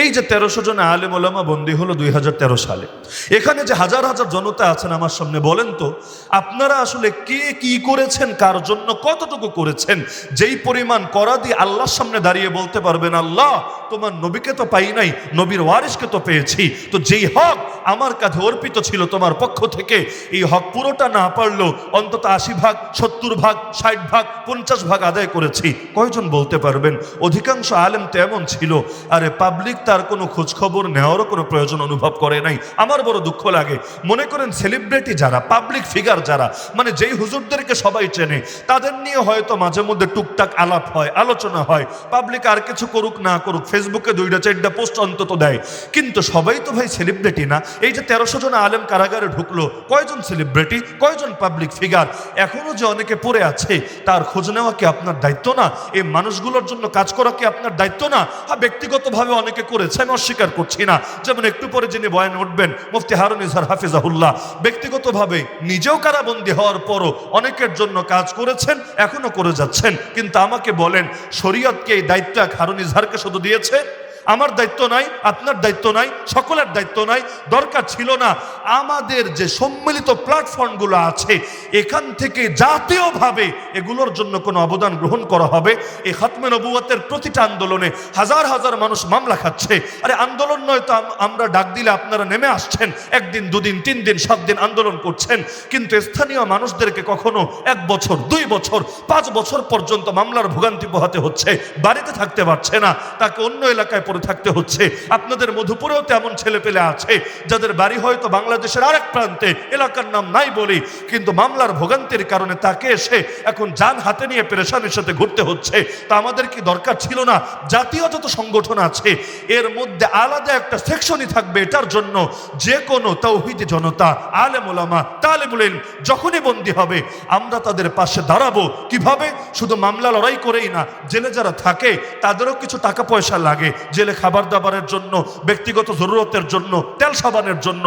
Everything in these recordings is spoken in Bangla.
এই যে তেরোশো জন আলেম ওলামা বন্দী হলো দুই হাজার তেরো সালে। এখানে যে হাজার হাজার জনতা আছেন আমার সামনে, বলেন তো, আপনারা আসলে কে কি করেছেন, কার জন্য কতটুকু করেছেন, যেই পরিমাণ করা দিয়ে আল্লাহর সামনে দাঁড়িয়ে বলতে পারবেন, আল্লাহ, তোমার নবীকে তো পাই নাই, নবীর ওয়ারিসকে তো পেয়েছি, তো যেই হক আমার কাছে অর্পিত ছিল তোমার পক্ষ থেকে, এই হক পুরোটা না পারলেও অন্তত আশি ভাগ, সত্তর ভাগ, ষাট ভাগ, পঞ্চাশ ভাগ আদায় করেছি। কয়জন বলতে পারবেন? অধিকাংশ আলেম তো এমন ছিল। আরে পাবলিক তার কোনো খোঁজখবর নেওয়ারও কোনো প্রয়োজন অনুভব করে নাই। আমার বড় দুঃখ লাগে। মনে করেন সেলিব্রিটি যারা পাবলিক ফিগার যারা মানে যেই হুজুরদেরকে সবাই চেনে, তাদের নিয়ে হয়তো মাঝে মধ্যে টুকটাক আলাপ হয়, আলোচনা হয়। পাবলিক আর কিছু করুক না করুক ফেসবুকে দুইটা চারটা পোস্ট অন্তত দেয়। কিন্তু সবাই তো ভাই সেলিব্রিটি না। এই যে তেরোশো জন আলেম কারাগারে ঢুকলো, কয়জন সেলিব্রিটি কয়জন পাবলিক ফিগার এখনও যে অনেকে পড়ে আছে, তার খোঁজ নেওয়া কি আপনার দায়িত্ব না? এই মানুষগুলোর জন্য কাজ করা কি আপনার দায়িত্ব না? হ্যাঁ ব্যক্তিগতভাবে অনেকে করেছে, আমি অস্বীকার করছি না। যেমন একটু পরে যিনি বয়ান উঠবেন, মুফতি হারুন ইজহার হাফিজাহুল্লাহ, ব্যক্তিগতভাবে নিজেও কারাবন্দি হওয়ার পরও অনেকের জন্য কাজ করেছেন, এখনও করে যাচ্ছেন। কিন্তু আমাকে বলেন, শরীয়তকে এই দায়িত্ব হারুন ইজহারকে শুধু দিয়েছে? আমার দায়িত্ব নাই, আপনার দায়িত্ব নাই, সকলের দায়িত্ব নাই, দরকার ছিল না। আমাদের যে সম্মিলিত প্ল্যাটফর্মগুলো আছে, এখান থেকে জাতীয়ভাবে এগুলোর জন্য কোনো অবদান গ্রহণ করা হবে। এই খাতমে নবুয়াতের প্রতিটা আন্দোলনে হাজার হাজার মানুষ মামলা খাচ্ছে। আরে আন্দোলন নয় তো আমরা ডাক দিলে আপনারা নেমে আসছেন, একদিন, দুদিন, তিন দিন, সাত দিন আন্দোলন করছেন। কিন্তু স্থানীয় মানুষদেরকে কখনো এক বছর, দুই বছর, পাঁচ বছর পর্যন্ত মামলার ভোগান্তি পোহাতে হচ্ছে, বাড়িতে থাকতে পারছে না। তাকে অন্য এলাকায় পড়ে থাকতে হচ্ছে। আপনাদের মধুপুরেও তেমন ছেলে পেলে আছে। যাদের বাড়ি হয়তো বাংলাদেশের আরেক প্রান্তে, এলাকার নাম নাই বলি, কিন্তু মামলার ভোগান্তির কারণে তাকে এসে এখন যান হাতে নিয়ে পেরেশানির সাথে ঘুরতে হচ্ছে। তা আমাদের কি দরকার ছিল না? জাতীয় যত সংগঠন আছে, এর মধ্যে আলাদা একটা সেকশনই থাকবে এটার জন্য। যে কোনো তৌহিদি জনতা, আলেম ওলামা, তালেবুল ইলম, যখনই বন্দী হবে, আমরা তাদের পাশে দাঁড়াবো। কীভাবে? শুধু মামলা লড়াই করেই না, জেলে যারা থাকে, তাদেরও কিছু টাকা পয়সা লাগে। জেলে খাবার দাবারের জন্য, ব্যক্তিগত জরুরতের জন্য, তেল সাবানের জন্য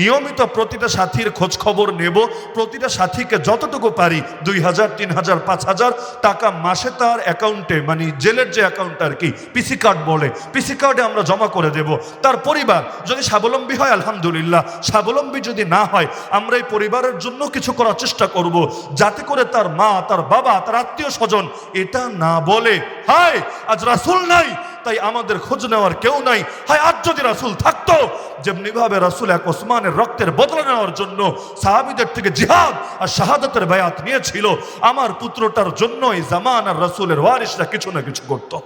নিয়মিত প্রতিটা সাথীর খোঁজ খবর নেব। প্রতিটা সাথীকে যতটুকু পারি, দুই হাজার, তিন হাজার, পাঁচ হাজার টাকা মাসে তার অ্যাকাউন্টে মানে জেলের যে অ্যাকাউন্ট আর কি, পিসি কার্ড বলে, পিসি কার্ডে আমরা জমা করে দেব। তার পরিবার যদি স্বাবলম্বী হয়, আলহামদুলিল্লাহ। স্বাবলম্বী যদি না হয়, আমরা এই পরিবারের জন্য কিছু করার চেষ্টা করব, যাতে করে তার মা, তার বাবা, তার আত্মীয় স্বজন এটা না বলে, হায়! আজ রাসুল নাই, তাই আমাদের খোঁজ নেওয়ার কেউ নাই। হায় আজ যদি রাসুল থাকতো যেমনি ভাবে রাসুল এক ওসমানের রক্তের বদলা নেওয়ার জন্য সাহাবিদের থেকে জিহাদ আর শাহাদতের বায়াত নিয়েছিল, আমার পুত্রটার জন্য এই জামান আর রাসুলের ওয়ারিসরা কিছু না কিছু করতো।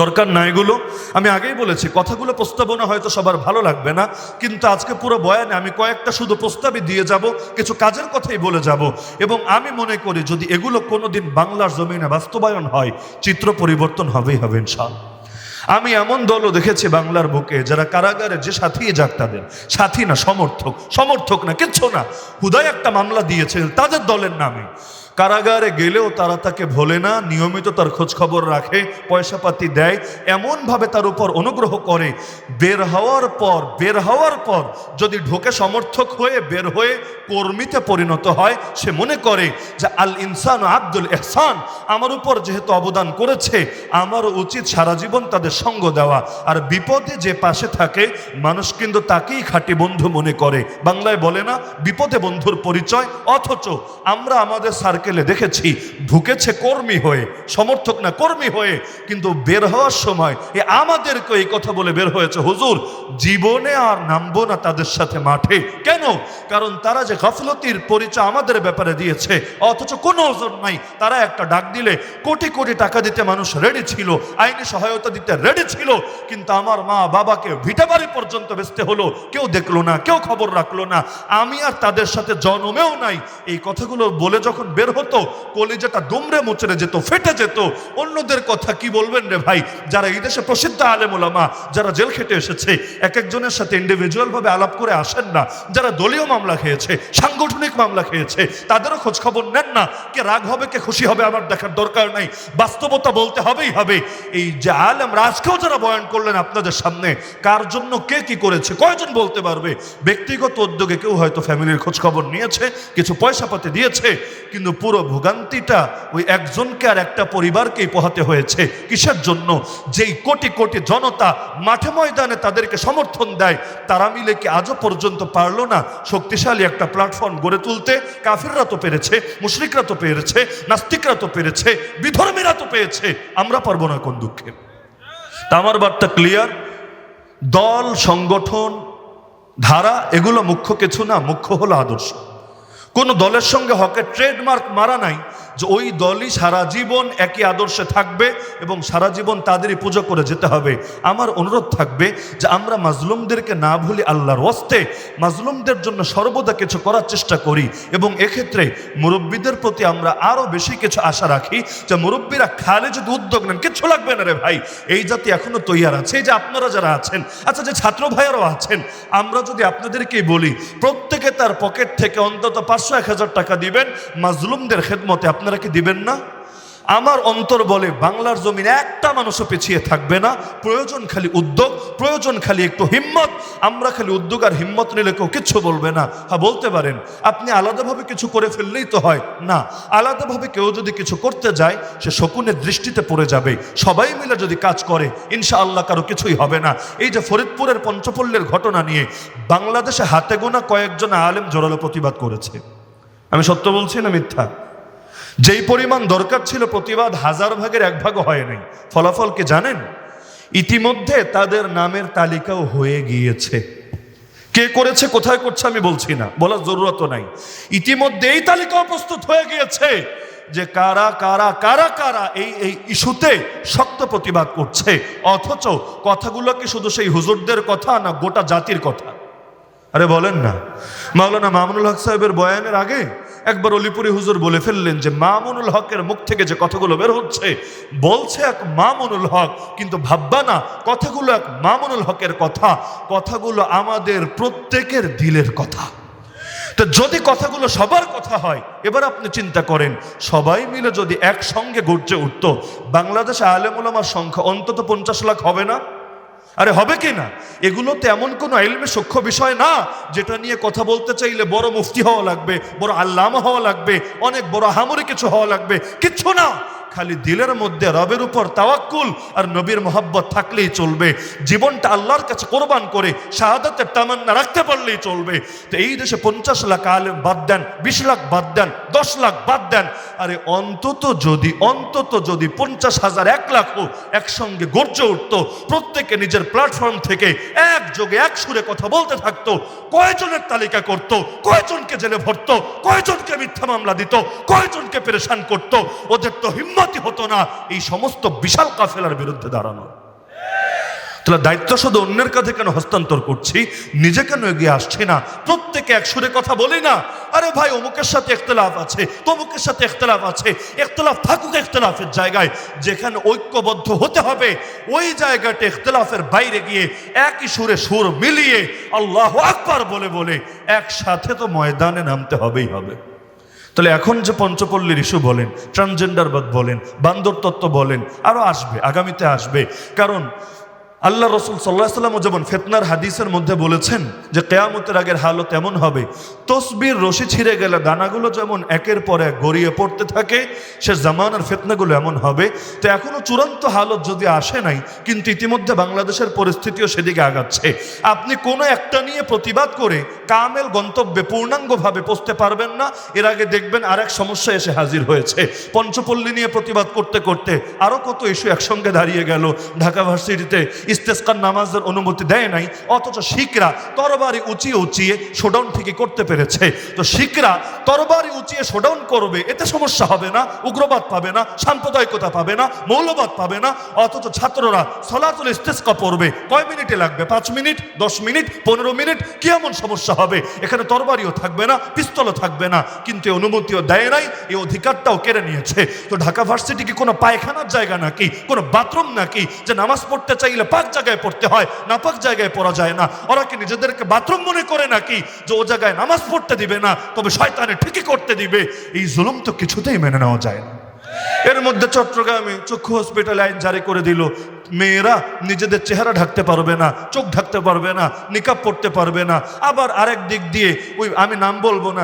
দরকার না এগুলো। আমি আগেই বলেছি, কথাগুলো প্রস্তাবনা হয়তো সবার ভালো লাগবে না, কিন্তু আজকে পুরো বয়ানে আমি কয়েকটা শুধু প্রস্তাবই দিয়ে যাব, কিছু কাজের কথাই বলে যাব। এবং আমি মনে করি, যদি এগুলো কোনোদিন বাংলার জমিনে বাস্তবায়ন হয়, চিত্র পরিবর্তন হবেই হবে, ইনশাআল্লাহ। আমি এমন দলও দেখেছি বাংলার বুকে যারা কারাগারে যে সাথী যাক তাদের। সাথী না, সমর্থক। সমর্থক না, কিচ্ছু না। হুদায় একটা মামলা দিয়েছে তাদের দলের নামে। কারাগারে গেলেও তারা তাকে ভোলে না, নিয়মিত তার খোঁজ খবর রাখে, পয়সাপাতি দেয়, এমনভাবে তার উপর অনুগ্রহ করে। বের হওয়ার পর, বের হওয়ার পর যদি ঢোকে সমর্থক হয়ে, বের হয়ে কর্মীতে পরিণত হয়, সে মনে করে যে, আল ইনসান আব্দুল এহসান আমার উপর যেহেতু অবদান করেছে আমারও উচিত সারা জীবন তাদের সঙ্গ দেওয়া। আর বিপদে যে পাশে থাকে, মানুষ কিন্তু তাকেই খাঁটি বন্ধু মনে করে। বাংলায় বলে না, বিপদে বন্ধুর পরিচয়, অথচ আমরা আমাদের সার্কেলে দেখেছি ঢুকেছে কর্মী হয়ে, সমর্থক না কর্মী হয়ে, কিন্তু বের হওয়ার সময় এ আমাদেরকে এই কথা বলে বের হয়েছে, হুজুর, জীবনে আর নামবো না তাদের সাথে মাঠে। কেন? কারণ তারা যে গাফলতির পরিচয় আমাদের ব্যাপারে দিয়েছে, অথচ কোনো ওজন নাই। তারা একটা ডাক দিলে, কোটি কোটি টাকা দিতে মানুষ রেডি ছিল, আইনি সহায়তা দিতে রেডি ছিল, কিন্তু আমার মা বাবাকে ভিটাবাড়ি পর্যন্ত বেচতে হলো, কেউ দেখল না, কেউ খবর রাখল না। আমি আর তাদের সাথে জন্মেও নাই। এই কথাগুলো বলে যখন বের হতো, কলিজাটা দুমড়ে মুচড়ে যেত, ফেটে যেত। অন্যদের কথা কি বলবেন রে ভাই? যারা এই দেশে প্রসিদ্ধ আলেমুলামা যারা জেল খেটে এসেছে, এক একজনের সাথে ইন্ডিভিজুয়াল ভাবে আলাপ করে আসেন না। যারা দলীয় মামলা খেয়েছে, সাংগঠনিক মামলা খেয়েছে, তাদেরও খোঁজ খবর নেন না। কে রাগ হবে, কে খুশি হবে, আমার দেখার দরকার নাই। বাস্তবতা বলতে হবেই হবে। এই যে আলেম আজকেও যারা বয়ান করলেন আপনাদের সামনে, কার জন্য কে কি করেছে, কয়জন বলতে পারবে? ব্যক্তিগত উদ্যোগে কেউ হয়তো ফ্যামিলির খোঁজ খবর নিয়েছে, কিছু পয়সা পাতি দিয়েছে, কিন্তু পুরো ভোগান্তিটা ওই একজনকে আর একটা পরিবারকেই পোহাতে হয়েছে। কিসের জন্য? যেই কোটি কোটি জনতা মাঠে ময়দানে তাদেরকে সমর্থন দেয়, তারা মিলে কি আজও পর্যন্ত পারল না শক্তিশালী একটা প্ল্যাটফর্ম গড়ে তুলতে? কাফিররা তো পেরেছে, মুশরিকরা তো পেরেছে, নাস্তিকরা তো পেরেছে, বিধর্মীরা তো পেয়েছে। আমরা পারব না কোন দুঃখে। তা আমার বার্তা ক্লিয়ার দল, সংগঠন, ধারা, এগুলো মুখ্য কিছু না, মুখ্য হলো আদর্শ। কোনো দলের সঙ্গে হকের ট্রেডমার্ক মারা নাই। যে ওই দলই সারা জীবন একই আদর্শে থাকবে এবং সারা জীবন তাদেরই পুজো করে যেতে হবে। আমার অনুরোধ থাকবে যে আমরা মাজলুমদেরকে না ভুলি আল্লাহর ওয়াস্তে মাজলুমদের জন্য সর্বদা কিছু করার চেষ্টা করি এবং এক্ষেত্রে মুরব্বীদের প্রতি আমরা আরও বেশি কিছু আশা রাখি যে মুরব্বীরা খালে যদি উদ্যোগ নেন, কিচ্ছু লাগবে না রে ভাই। এই জাতি এখনও তৈয়ার আছে। যে আপনারা যারা আছেন আচ্ছা যে ছাত্র ভাইয়ারাও আছেন, আমরা যদি আপনাদেরকেই বলি, প্রত্যেকে তার পকেট থেকে অন্তত পাঁচশো এক হাজার টাকা দিবেন, মাজলুমদের খেদমতে আপনারা কি দিবেন না? আমার অন্তর বলে বাংলার জমিন একটা মানুষও পিছিয়ে থাকবে না। প্রয়োজন খালি উদ্যোগ, প্রয়োজন খালি একটু হিম্মত। আমরা খালি উদ্যোগ আর হিম্মত নিলে কেউ কিচ্ছু বলবে না। হ্যাঁ বলতে পারেন, আপনি আলাদাভাবে কিছু করে ফেললেই তো হয়। না, আলাদাভাবে কেউ যদি কিছু করতে যায়, সে শকুনের দৃষ্টিতে পড়ে যাবে। সবাই মিলে যদি কাজ করে ইনশা আল্লাহ কারও কিছুই হবে না। এই যে ফরিদপুরের পঞ্চপল্লের ঘটনা নিয়ে বাংলাদেশে হাতে গোনা কয়েকজন আলেম জোরালো প্রতিবাদ করেছে। আমি সত্য বলছি না মিথ্যা? যেই পরিমাণ দরকার ছিল প্রতিবাদ হাজার ভাগের এক ভাগও হয় নাই। ফলাফল কি জানেন? ইতিমধ্যে তাদের নামের তালিকাও হয়ে গিয়েছে। কে করেছে, কোথায় করছে আমি বলছি না, বলার জরুরত নাই। ইতিমধ্যে এই তালিকাও প্রস্তুত হয়ে গিয়েছে যে কারা কারা কারা কারা এই এই ইস্যুতে শক্ত প্রতিবাদ করছে। অথচ কথাগুলো কি শুধু সেই হুজুরদের কথা না গোটা জাতির কথা? আরে বলেন না। মাওলানা মামুনুল হক সাহেবের বয়ানের আগে একবার অলিপুরি হুজুর বলে ফেললেন যে, মামুনুল হকের মুখ থেকে যে কথাগুলো বের হচ্ছে, বলছে এক মামুনুল হক, কিন্তু ভাববা না, কথাগুলো এক মামুনুল হকের কথা, কথাগুলো আমাদের প্রত্যেকের দিলের কথা। তো যদি কথাগুলো সবার কথা হয়, এবার আপনি চিন্তা করেন, সবাই মিলে যদি একসঙ্গে গর্জে উঠত, বাংলাদেশে আলেমুলামার সংখ্যা অন্তত পঞ্চাশ লাখ হবে না? আরে হবে কি না? এগুলো তো এমন কোনো এলমে সূক্ষ্ম বিষয় না, যেটা নিয়ে কথা বলতে চাইলে বড় মুফতি হওয়া লাগবে, বড় আল্লামা হওয়া লাগবে, অনেক বড় হামরি কিছু হওয়া লাগবে। কিচ্ছু না! খালি দিলের মধ্যে রবের উপর তাওয়াক্কুল আর নবীর মোহাব্বত থাকলেই চলবে। জীবনটা আল্লাহর কাছে কোরবান করে শাহাদাতের তামান্না রাখতে পারলেই চলবে। তো এই দেশে পঞ্চাশ লাখ আলেম বাদ দেন, বিশ লাখ বাদ দেন, দশ লাখ বাদ দেন। আরে অন্তত যদি অন্তত যদি পঞ্চাশ হাজার, এক লাখও একসঙ্গে গর্জে উঠত, প্রত্যেকে নিজের প্ল্যাটফর্ম থেকে এক যোগে এক সুরে কথা বলতে থাকতো, কয়জনের তালিকা করত, কয়জনকে জেলে ভরতো, কয়জনকে মিথ্যা মামলা দিত, কয়জনকে পেরেশান করত, ওদের তো হিম্মতি হতো না, এই সমস্ত বিশাল কাফেলার বিরুদ্ধে দাঁড়ানো। তাহলে দায়িত্ব শুধু অন্যের কাছে কেন হস্তান্তর করছি? নিজে কেন এগিয়ে আসছি না? প্রত্যেকে এক সুরে কথা বলি না? আরে ভাই, অমুকের সাথে একতলাফ আছে, তমুকের সাথে একতলাফ আছে একতলাফ থাকুক একতলাফের জায়গায়। যেখানে ঐক্যবদ্ধ হতে হবে, ওই জায়গাটা একতলাফের বাইরে গিয়ে একই সুরে সুর মিলিয়ে আল্লাহ আকবার বলে বলে একসাথে তো ময়দানে নামতে হবেই হবে। তাহলে এখন যে পঞ্চপল্লীর ইস্যু বলেন ট্রান্সজেন্ডারবাদ বলেন বান্দর তত্ত্ব বলেন আরও আসবে, আগামীতে আসবে। কারণ আল্লাহ রসুল সাল্লাহ সাল্লামও যেমন ফেতনার হাদিসের মধ্যে বলেছেন যে কেয়ামতের আগের হালত এমন হবে, তসবির রশি ছিঁড়ে গেলে দানাগুলো যেমন একের পর এক গড়িয়ে পড়তে থাকে, সে জামানার ফেতনাগুলো এমন হবে। তো এখনও চূড়ান্ত হালত যদি আসে নাই, কিন্তু ইতিমধ্যে বাংলাদেশের পরিস্থিতিও সেদিকে আগাচ্ছে। আপনি কোনো একটা নিয়ে প্রতিবাদ করে কামেল গন্তব্যে পূর্ণাঙ্গভাবে পৌঁছতে পারবেন না। এর আগে দেখবেন আরেক সমস্যা এসে হাজির হয়েছে। পঞ্চপল্লী নিয়ে প্রতিবাদ করতে করতে আরও কত ইস্যু একসঙ্গে দাঁড়িয়ে গেল ঢাকা ভার্সিটিতে। ইস্তেস্কার নামাজের অনুমতি দেয় নাই, অথচ শিখরা তরবারি উঁচিয়ে উঁচিয়ে শোডাউন ঠিকই করতে পেরেছে। তো শিখরা তরবারি উঁচিয়ে শোডাউন করবে, এতে সমস্যা হবে না, উগ্রবাদ পাবে না, সাম্প্রদায়িকতা পাবে না, মৌলবাদ পাবে না, অথচ ছাত্ররা সলাতুল ইস্তেস্কা পড়বে। কয় মিনিটে লাগবে? পাঁচ মিনিট, দশ মিনিট, পনেরো মিনিট? কি এমন সমস্যা হবে? এখানে তরবারিও থাকবে না, পিস্তলও থাকবে না, কিন্তু অনুমতিও দেয় নাই এই অধিকারটাও কেড়ে নিয়েছে। তো ঢাকা ভার্সিটি কি কোনো পায়খানার জায়গা নাকি? কোনো বাথরুম নাকি? যে নামাজ পড়তে চাইলে পাক জায়গায় পড়তে হয়, নাপাক জায়গায় পড়া যায় না। ওরা কি নিজেদেরকে বাথরুম মনে করে নাকি যে ও জায়গায় নামাজ পড়তে দিবে না, তবে শয়তানে ঠিকই করতে দিবে? এই জুলুম তো কিছুতেই মেনে নেওয়া যায় না। এর মধ্যে চট্টগ্রামে চক্ষু হসপিটাল আইন জারি করে দিল। মেয়েরা নিজেদের চেহারা ঢাকতে পারবে না, চোখ ঢাকতে পারবে না, নিকাব পড়তে পারবে না। আবার আরেক দিক দিয়ে, ওই আমি নাম বলব না